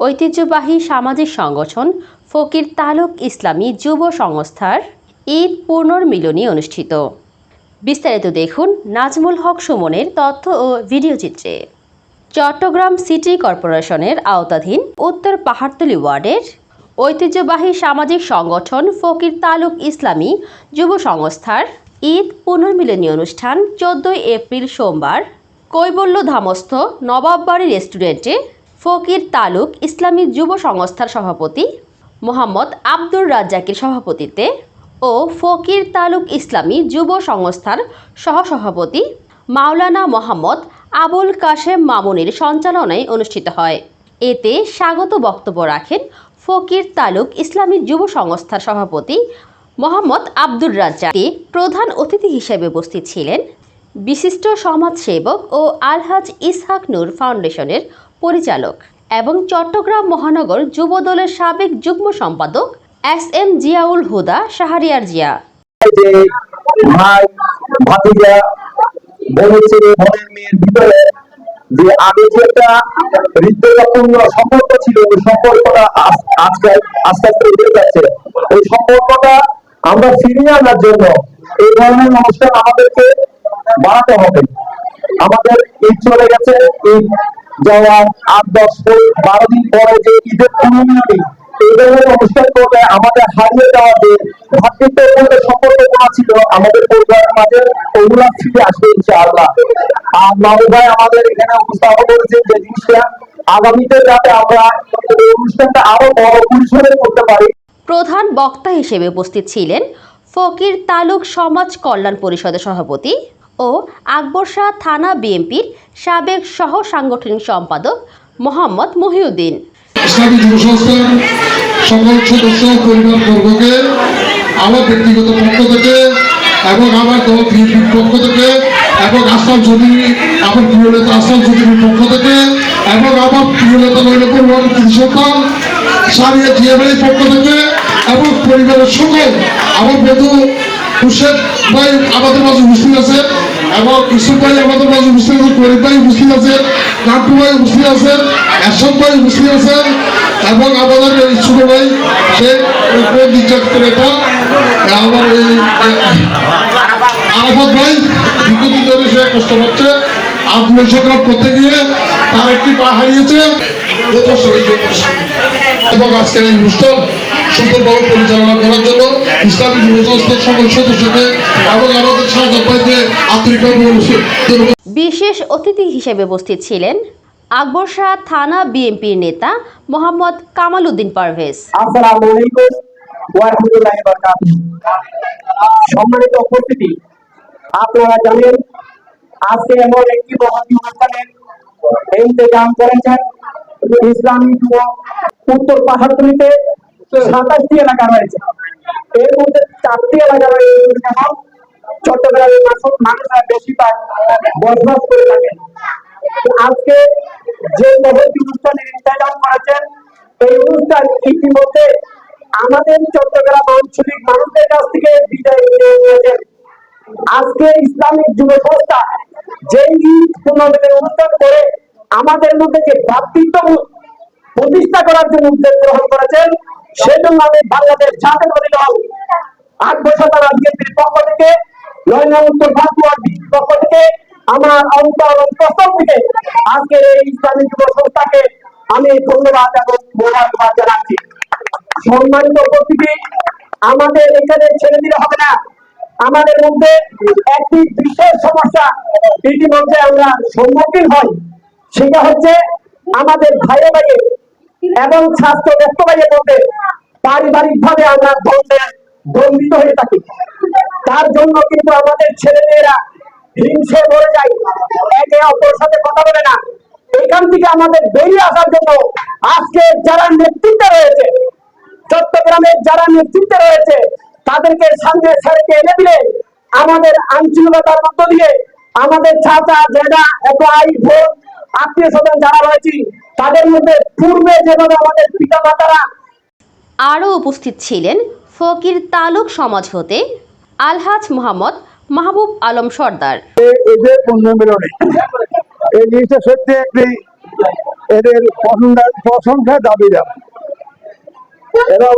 ঐতিহ্যবাহী সামাজিক সংগঠন ফকির তালুক ইসলামী যুব সংস্থার ঈদ পুনর্মিলনী অনুষ্ঠিত। বিস্তারিত দেখুন নাজমুল হক সুমনের তথ্য ও ভিডিও চিত্রে। চট্টগ্রাম সিটি কর্পোরেশনের আওতাধীন উত্তর পাহাড়তলী ওয়ার্ডের ঐতিহ্যবাহী সামাজিক সংগঠন ফকির তালুক ইসলামী যুব সংস্থার ঈদ পুনর্মিলনী অনুষ্ঠান চোদ্দই এপ্রিল সোমবার কৈবল্য ধামস্থ নবাববাড়ি রেস্টুরেন্টে ফকির তালুক ইসলামী যুব সংস্থার সভাপতি, মোহাম্মদ আব্দুর রাজ্জাকের সভাপতিত্বে ও ফকির তালুক ইসলামী যুব সংস্থার সহসভাপতি মাওলানা মোহাম্মদ আবুল কাশেম মামুনের সঞ্চালনায় অনুষ্ঠিত হয়। এতে স্বাগত বক্তব্য রাখেন ফকির তালুক ইসলামী যুব সংস্থার সভাপতি মোহাম্মদ আব্দুর রাজ্জাক। প্রধান অতিথি হিসেবে উপস্থিত ছিলেন বিশিষ্ট সমাজসেবক ও আলহাজ ইসহাক নূর ফাউন্ডেশনের পরিচালক এবং চট্টগ্রাম মহানগর যুবদলের সাবেক যুগ্ম সম্পাদক এস এম জিয়াউল হুদা শাহরিয়ার জিয়া। যে আগে যে একটা হৃদয়পূর্ণ সম্পর্ক ছিল, ওই সম্পর্কটা আজ- আজকাল আস্তে আস্তে উঠে যাচ্ছে। ওই সম্পর্কটা আমরা ফিরিয়ে আনার জন্য এই ধরনের অনুষ্ঠান আমাদেরকে বাড়াতে হবে। আমাদের চলে গেছে ঈদ যাওয়ার আট, দশ বারো দিন পরে যে ঈদের আমাদের হারিয়ে যাওয়া যে সম্পর্কগুলো ছিল, আমাদের পরিবারের মাঝে ওগুলা ফিরে আসবে ইনশাআল্লাহ। আর মামু ভাই আমাদের এখানে উপস্থাপন করেছেন যে জিনিসটা, আগামীতে যাতে আমরা অনুষ্ঠানটা আরও বড় পরিসরে করতে পারি। প্রধান বক্তা হিসেবে উপস্থিত ছিলেন ফকির তালুক সমাজ কল্যাণ পরিষদের সভাপতি ও আকবর শাহ থানা বিএনপির সাবেক সহ সাংগঠনিক সম্পাদক মোহাম্মদ মহিউদ্দিন। আমার ব্যক্তিগত পক্ষ থেকে এবং আমার দল বিএনপির পক্ষ থেকে এবং আসাম চৌধুরী আমার প্রিয় নেতা আসাম চৌধুরীর পক্ষ থেকে এবং আমার প্রিয় নেতা নইল পরিবার সন্তান সারিয়া জিয়াবাড়ির পক্ষ থেকে এবং পরিবারের সকল আমার বন্ধু হুসেন ভাই আমাদের মাঝে উপস্থিত আছে। এবং ইসুফ ভাই আমাদের মাঝে উপস্থিত আছে করিম ভাই উপস্থিত আছেন নাট্টু ভাই উপস্থিত আছেন এসব ভাই উপস্থিত আছেন এবং আমাদের ছোট ভাই, সে নির্যাতিত নেতা। আমার এই ভাই, দীর্ঘদিন ধরে সে কষ্ট পাচ্ছে। আন্দোলন সংগ্রাম করতে গিয়ে তার একটি পা হারিয়েছে। এবং আজকের এই অনুষ্ঠান সুন্দরভাবে পরিচালনা করার জন্য ইসলামী যুব সকল সদস্যকে এবং আমাদের সাহায্য পাইতে আন্তরিকভাবে বিশেষ অতিথি হিসেবে উপস্থিত ছিলেন আকবর শাহ থানা বিএনপির নেতা মোহাম্মদ কামাল উদ্দিন পারভেজ সম্মানিত উপস্থিতি আপনারা জানেন আজকে এমন একটি অনুষ্ঠানের ইন্তজাম করেছেন ইসলামী যুব উত্তর পাহাড়তলিতে সাতাশটি এলাকা রয়েছে। এর মধ্যে চারটি এলাকা রয়েছে মানুষরা বেশিরভাগ বসবাস করে থাকেন আজকে যে করেছেন, এই অনুষ্ঠান ইতিমধ্যে আমাদের চট্টগ্রাম আঞ্চলিক মানুষদের কাছ থেকে বিদায় নিয়ে নিয়েছেন। আজকে ইসলামিক যুব সংস্থা যে ঈদ পুনর্মিলনী অনুষ্ঠান করে আমাদের মধ্যে যে ভ্রাতৃত্ববোধ প্রতিষ্ঠা করার জন্য উদ্যোগ গ্রহণ করেছেন, সেজন্য আমি বাংলাদেশ জাতীয়বাদী আমাদের এখানে ছেড়ে দিলে হবে না। আমাদের মধ্যে একটি বিশেষ সমস্যা ইতিমধ্যে আমরা সম্মুখীন হই। সেটা হচ্ছে আমাদের ভাইয়ে এবং স্বাস্থ্য ব্যস্ত ভাইয়ের মধ্যে পারিবারিক ভাবে আমরা দ্বন্দ্বে দ্বন্দ্বিত হয়ে থাকি। তার জন্য কিন্তু আমাদের ছেলে মেয়েরা হিংসে মরে যায়। একে অপরের সাথে কথা বলে না। এখান থেকে আমাদের বেরিয়ে আসার জন্য আজকে যারা নেতৃত্বে রয়েছে, চট্টগ্রামের যারা নেতৃত্বে রয়েছে, তাদেরকে সামনে ছেড়ে এনে দিলে আমাদের আঞ্চলিকতার মধ্য দিয়ে আমাদের চাচা, জেঠা এত আই বোন আত্মীয় স্বজন যারা রয়েছে, তাদের মধ্যে পূর্বে যেভাবে আমাদের পিতা মাতারা আরও উপস্থিত ছিলেন ফকির তালুক সমাজ হতে আলহাজ মোহাম্মদ মাহবুব আলম সর্দার। এই জিনিসটা সত্যি একটি এদের প্রশংসা দাবিদার এরা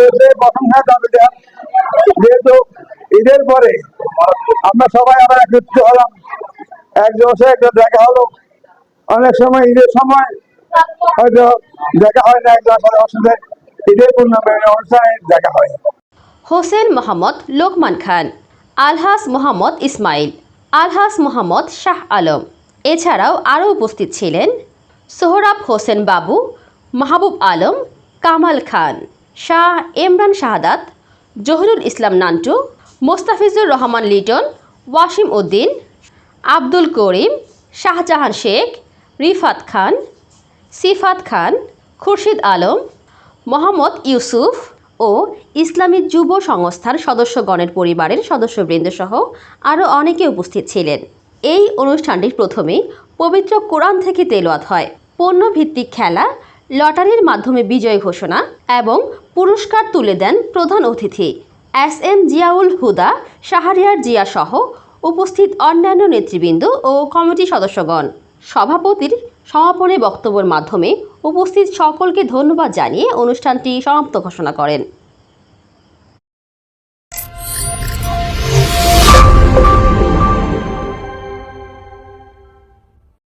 দাবিদার যেহেতু ঈদের পরে আমরা সবাই আবার একত্রিত হলাম। একজন সে একজন দেখা হলো। অনেক সময় ঈদের সময় হয়তো দেখা হয় না একজন অসুবিধে ঈদের পূর্ণামের অনুষ্ঠানে দেখা হয়। হোসেন মোহাম্মদ লোকমান খান। আলহাস মোহাম্মদ ইসমাইল, আলহাস মোহাম্মদ শাহ আলম। এছাড়াও আরও উপস্থিত ছিলেন সোহরাব হোসেন বাবু, মাহবুব আলম, কামাল খান, শাহ ইমরান শাহাদাত, জহিরুল ইসলাম নান্টু, মোস্তাফিজুর রহমান লিটন, ওয়াসিম উদ্দিন, আব্দুল করিম, শাহজাহান শেখ, রিফাত খান, সিফাত খান, খুরশিদ আলম, মোহাম্মদ ইউসুফ ও ইসলামী যুব সংস্থার সদস্যগণের পরিবারের সদস্যবৃন্দসহ আরও অনেকে উপস্থিত ছিলেন। এই অনুষ্ঠানটির প্রথমে পবিত্র কোরআন থেকে তেলোয়াত হয়। পণ্যভিত্তিক খেলা, লটারির মাধ্যমে বিজয় ঘোষণা এবং পুরস্কার তুলে দেন প্রধান অতিথি। এস এম জিয়াউল হুদা, শাহরিয়ার জিয়া সহ উপস্থিত অন্যান্য নেতৃবৃন্দ ও কমিটি সদস্যগণ। সভাপতির সমাপনী বক্তব্যের মাধ্যমে উপস্থিত সকলকে ধন্যবাদ জানিয়ে অনুষ্ঠানটি সমাপ্ত ঘোষণা করেন।